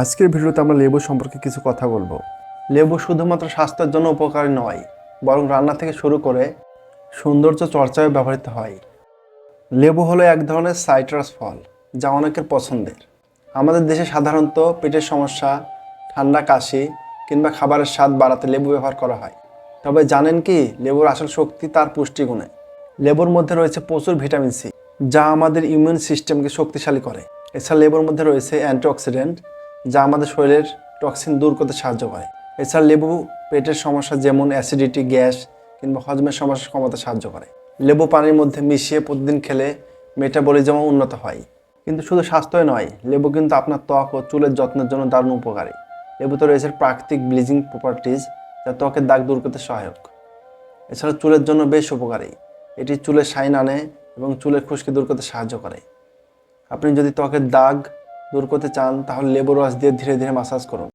আজকের ভিডিওতে আমরা লেবু সম্পর্কে কিছু কথা বলব। লেবু শুধুমাত্র স্বাস্থ্যের জন্য উপকারী নয়, বরং রান্না থেকে শুরু করে সৌন্দর্য চর্চায় ব্যবহৃত হয়। লেবু হলো এক ধরনের সাইট্রাস ফল, যা অনেকের পছন্দের। আমাদের দেশে সাধারণত পেটের সমস্যা, ঠান্ডা কাশি কিংবা খাবারের স্বাদ বাড়াতে লেবু ব্যবহার করা হয়। তবে জানেন কি, লেবুর আসল শক্তি তার পুষ্টিগুণে। লেবুর মধ্যে রয়েছে প্রচুর ভিটামিন সি, যা আমাদের ইমিউন সিস্টেমকে শক্তিশালী করে। এছাড়া লেবুর মধ্যে রয়েছে অ্যান্টিঅক্সিডেন্ট যা আমাদের শরীরের টক্সিন দূর করতে সাহায্য করে। এছাড়া লেবু পেটের সমস্যা যেমন অ্যাসিডিটি গ্যাস কিংবা হজমের সমস্যা কমাতে সাহায্য করে। লেবু পানির মধ্যে মিশিয়ে প্রতিদিন খেলে মেটাবলিজম উন্নত হয়। কিন্তু শুধু স্বাস্থ্যই নয়, লেবু কিন্তু আপনার ত্বক ও চুলের যত্নের জন্য দারুণ উপকারী। লেবুতে রয়েছে প্রাকৃতিক ব্লিচিং প্রপার্টিজ যা ত্বকের দাগ দূর করতে সহায়ক। এছাড়া চুলের জন্য বেশ উপকারী। এটি চুলের শাইন আনে এবং চুলের খুশকি দূর করতে সাহায্য করে। আপনি যদি ত্বকের দাগ দূর করতে চান তাহলে লেবুর রস দিয়ে ধীরে ধীরে মাসাজ করুন।